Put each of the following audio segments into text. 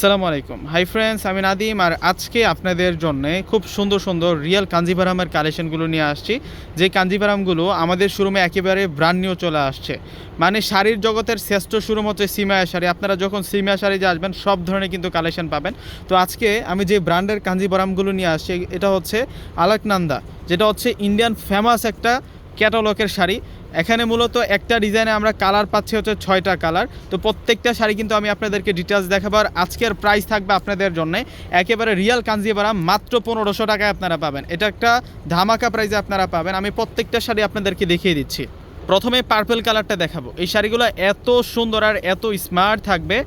আসসালামু আলাইকুম। Hi friends আমি নাদিম আর আজকে আপনাদের জন্য খুব সুন্দর সুন্দর রিয়েল কাঞ্জিভারামের কালেকশনগুলো নিয়ে আসছি। যে কাঞ্জিভারামগুলো আমাদের শোরুমে একেবারে ব্র্যান্ড নিউ চলে আসছে। মানে শাড়ির জগতের শ্রেষ্ঠ শোরুম হচ্ছে সিমায়া শাড়ি। আপনারা যখন সিমায়া শাড়িতে আসবেন, সব ধরনের কিন্তু কালেকশন পাবেন। তো আজকে আমি যে ব্র্যান্ডের কাঞ্জিভারামগুলো নিয়ে আসছি, এটা হচ্ছে আলাকনান্দা, যেটা হচ্ছে ইন্ডিয়ান ফেমাস একটা ক্যাটালগের শাড়ি। এখানে মূলত একটা ডিজাইনে আমরা কালার পাচ্ছি হচ্ছে ছয়টা কালার। তো প্রত্যেকটা শাড়ি কিন্তু আমি আপনাদেরকে ডিটেলস দেখাবো আর আজকের প্রাইস থাকবে আপনাদের জন্য। একেবারে রিয়াল কাঞ্জিবারাম, মাত্র পনেরোশো টাকায় আপনারা পাবেন। এটা একটা ধামাকা প্রাইসে আপনারা পাবেন। আমি প্রত্যেকটা শাড়ি আপনাদেরকে দেখিয়ে দিচ্ছি। প্রথমে পার্পেল কালারটা দেখাবো। এই শাড়িগুলো এত সুন্দর আর এত স্মার্ট থাকবে।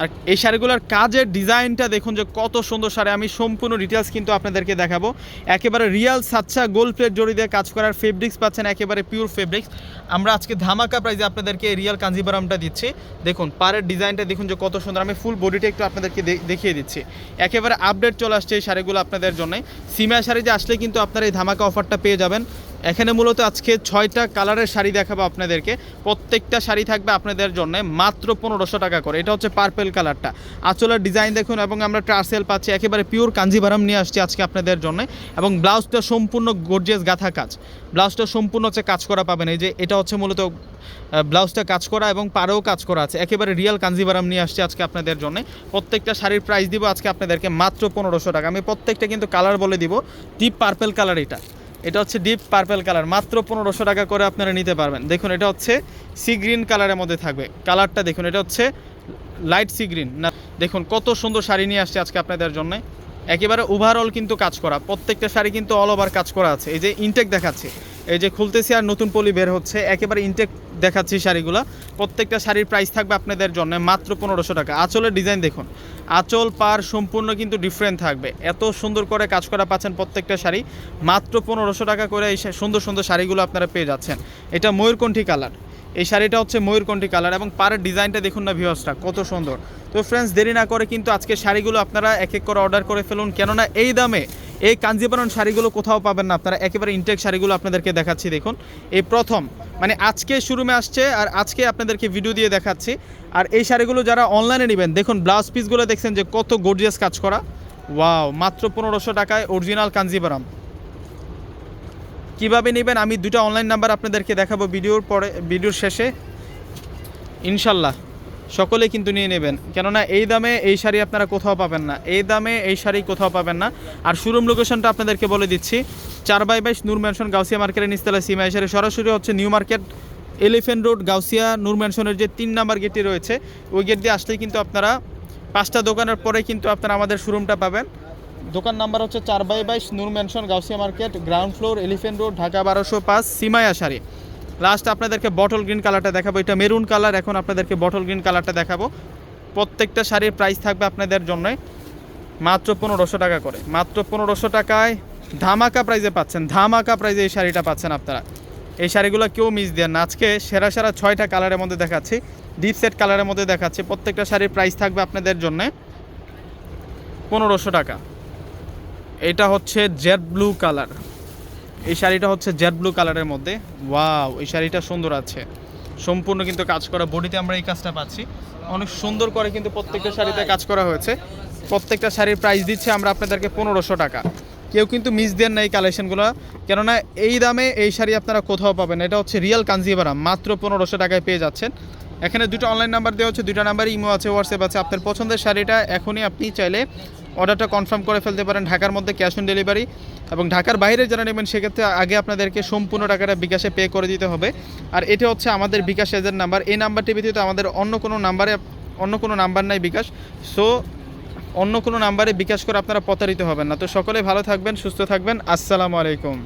আর এই শাড়িগুলোর কাজের ডিজাইনটা দেখুন যে কত সুন্দর শাড়ি। আমি সম্পূর্ণ ডিটেলস কিন্তু আপনাদেরকে দেখাবো। একেবারে রিয়াল সাচ্চা গোল্ড প্লেট জড়ি দিয়ে কাজ করার ফেব্রিক্স পাচ্ছেন, একেবারে পিওর ফেব্রিক্স আমরা আজকে ধামাকা প্রাইজে আপনাদেরকে রিয়াল কাঞ্জিবারামটা দিচ্ছি। দেখুন, পাড়ের ডিজাইনটা দেখুন যে কত সুন্দর। আমি ফুল বডিটা একটু আপনাদেরকে দেখিয়ে দিচ্ছি। একেবারে আপডেট চলে আসছে এই শাড়িগুলো আপনাদের জন্য। সিমা শাড়িতে আসলে কিন্তু আপনারা এই ধামাকা অফারটা পেয়ে যাবেন। এখানে মূলত আজকে ছয়টা কালারের শাড়ি দেখাবো আপনাদেরকে। প্রত্যেকটা শাড়ি থাকবে আপনাদের জন্য মাত্র পনেরোশো টাকা করে। এটা হচ্ছে পার্পেল কালারটা। আঁচলের ডিজাইন দেখুন এবং আমরা ট্রার্সেল পাচ্ছি, একেবারে পিওর কাঞ্জিভারাম নিয়ে আসছি আজকে আপনাদের জন্য। এবং ব্লাউজটা সম্পূর্ণ গর্জিয়াস গাথা কাজ। ব্লাউজটা সম্পূর্ণ হচ্ছে কাজ করা পাবেন। এই যে এটা হচ্ছে মূলত ব্লাউজটা কাজ করা এবং পাড়েও কাজ করা আছে। একেবারে রিয়েল কাঞ্জিভারাম নিয়ে আসছি আজকে আপনাদের জন্য। প্রত্যেকটা শাড়ির প্রাইস দিব আজকে আপনাদেরকে মাত্র পনেরোশো টাকা। আমি প্রত্যেকটা কিন্তু কালার বলে দিব। ডিপ পার্পেল কালার এটা। এটা হচ্ছে ডিপ পার্পেল কালার মাত্র পনেরোশো টাকা করে আপনারা নিতে পারবেন। দেখুন, এটা হচ্ছে সি গ্রিন কালারের মধ্যে থাকবে। কালারটা দেখুন, এটা হচ্ছে লাইট সি গ্রিন না, দেখুন, কত সুন্দর শাড়ি নিয়ে আসছে আজকে আপনাদের জন্য। একেবারে ওভারঅল কিন্তু কাজ করা, প্রত্যেকটা শাড়ি কিন্তু অল ওভার কাজ করা আছে। এই যে ইনটেক দেখাচ্ছে, এই যে খুলতেছি আর নতুন পলি বের হচ্ছে, একেবারে ইনটেক দেখাচ্ছি শাড়িগুলো। প্রত্যেকটা শাড়ির প্রাইস থাকবে আপনাদের জন্য মাত্র পনেরোশো টাকা। আঁচলের ডিজাইন দেখুন, আঁচল, পার সম্পূর্ণ কিন্তু ডিফারেন্ট থাকবে। এত সুন্দর করে কাজ করা পাচ্ছেন প্রত্যেকটা শাড়ি, মাত্র পনেরোশো টাকা করে এই সুন্দর সুন্দর শাড়িগুলো আপনারা পেয়ে যাচ্ছেন। এটা ময়ূরকণ্ঠী কালার এই শাড়িটা হচ্ছে ময়ূরকণ্ঠী কালার এবং পাড়ের ডিজাইনটা দেখুন না ভিউসটা কত সুন্দর। তো ফ্রেন্ডস দেরি না করে কিন্তু আজকে শাড়িগুলো আপনারা এক এক করে অর্ডার করে ফেলুন। কেননা এই দামে এই কাঞ্জিবরণ শাড়িগুলো কোথাও পাবেন না। আপনারা একেবারে ইনটেক শাড়িগুলো আপনাদেরকে দেখাচ্ছি, দেখুন। এই প্রথম মানে আজকে শুরুমে আসছে আর আজকে আপনাদেরকে ভিডিও দিয়ে দেখাচ্ছি। আর এই শাড়িগুলো যারা অনলাইনে নেবেন, দেখুন ব্লাউজ পিসগুলো দেখছেন যে কত গর্জিয়াস কাজ করা। ওয়াও মাত্র পনেরোশো টাকায় অরিজিনাল কাঞ্জিবরম কীভাবে নেবেন? আমি দুটো অনলাইন নাম্বার আপনাদেরকে দেখাবো ভিডিওর পরে, ভিডিওর শেষে। ইনশাল্লাহ, সকলে কিন্তু নিয়ে নেবেন। কেননা এই দামে এই শাড়ি আপনারা কোথাও পাবেন না। এই দামে এই শাড়ি কোথাও পাবেন না। আর শোরুম লোকেশনটা আপনাদেরকে বলে দিচ্ছি। চার বাই বাইশ নূর ম্যানশন গাউসিয়া মার্কেটের নিচতলা সীমা শাড়ি সরাসরি হচ্ছে New Market Elephant Road Gausia Noor ম্যানশনের যে তিন নাম্বার গেটটি রয়েছে, ওই গেট দিয়ে আসলেই কিন্তু আপনারা পাঁচটা দোকানের পরে কিন্তু আপনারা আমাদের শোরুমটা পাবেন। দোকান নাম্বার হচ্ছে চার বাই বাইশ Noor Mansion Gausia market, ground floor, Elephant Road, Dhaka বারোশো পাঁচ সিমায়া শাড়ি লাস্ট আপনাদেরকে বটল গ্রিন কালারটা দেখাবো। এটা মেরুন কালার এখন আপনাদেরকে বটল গ্রিন কালারটা দেখাবো। প্রত্যেকটা শাড়ির প্রাইস থাকবে আপনাদের জন্য মাত্র পনেরোশো টাকা করে। মাত্র পনেরোশো টাকায় ধামাকা প্রাইজে পাচ্ছেন। ধামাকা প্রাইজে এই শাড়িটা পাচ্ছেন আপনারা। এই শাড়িগুলো কেউ মিস দেন আজকে সেরা সেরা ছয়টা কালারের মধ্যে দেখাচ্ছি। ডিপ সেট কালারের মধ্যে দেখাচ্ছি। প্রত্যেকটা শাড়ির প্রাইস থাকবে আপনাদের জন্য পনেরোশো টাকা। এটা হচ্ছে জেড ব্লু কালার। এই শাড়িটা হচ্ছে জেড ব্লু কালারের মধ্যে। ওয়াও, এই শাড়িটা সুন্দর আছে। সম্পূর্ণ কিন্তু কাজ করা বডিতে আমরা এই কাজটা পাচ্ছি। অনেক সুন্দর করে কিন্তু প্রত্যেকটা শাড়িতে কাজ করা হয়েছে। প্রত্যেকটা শাড়ির প্রাইস দিচ্ছে আমরা আপনাদেরকে পনেরোশো টাকা। কেউ কিন্তু মিস দেন না এই কালেকশনগুলো কেননা এই দামে এই শাড়ি আপনারা কোথাও পাবেন। এটা হচ্ছে রিয়েল কাঞ্জিবারাম মাত্র পনেরোশো টাকায় পেয়ে যাচ্ছেন। এখানে দুটো অনলাইন নাম্বার দেওয়া হচ্ছে দুটো নাম্বার ইমো আছে হোয়াটসঅ্যাপ আছে। আপনার পছন্দের শাড়িটা এখনই আপনি চাইলে অর্ডারটা কনফার্ম করে ফেলতে পারেন ঢাকার মধ্যে ক্যাশ অন ডেলিভারি এবং ঢাকার বাইরে যারা নেবেন, সেক্ষেত্রে আগে আপনাদেরকে সম্পূর্ণ টাকাটা বিকাশে পে করে দিতে হবে। আর এটা হচ্ছে আমাদের বিকাশ এজেন্ট নাম্বার এই নাম্বারটি ব্যতীত আমাদের অন্য কোনো নাম্বারে অন্য কোনো নাম্বার নাই বিকাশ। সো অন্য কোনো নাম্বারে বিকাশ করে আপনারা প্রতারিত হবেন না। তো সকলে ভালো থাকবেন, সুস্থ থাকবেন। আসসালামু আলাইকুম।